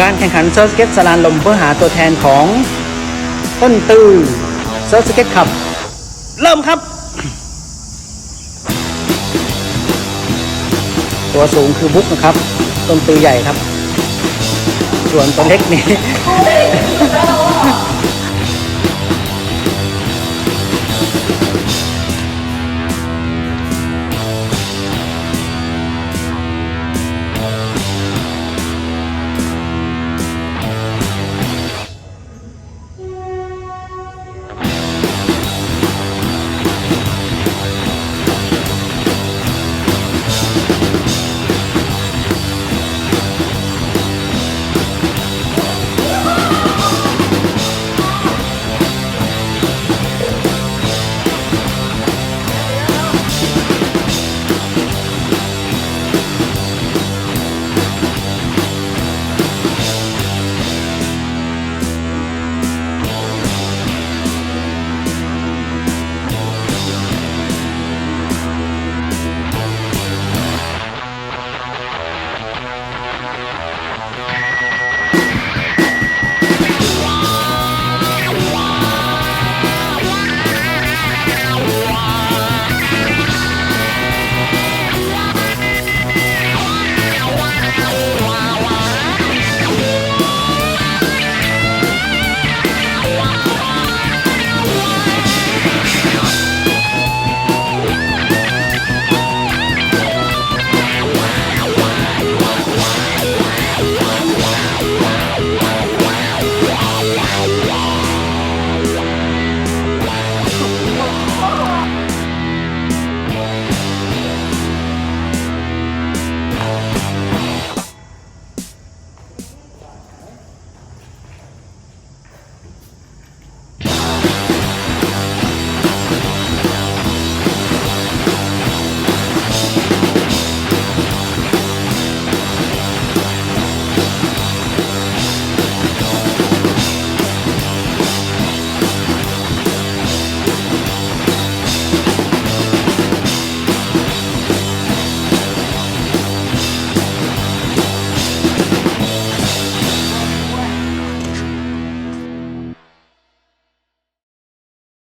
การแข่งขันเซิร์ฟสเก็ตสลานลมเพื่อหาตัวแทนของ ต้นตือเซิร์ฟสเก็ตขับ เริ่มครับ ตัวสูงคือบุ๊กนะครับ ต้นตือใหญ่ครับ ส่วนตัวเล็กนี่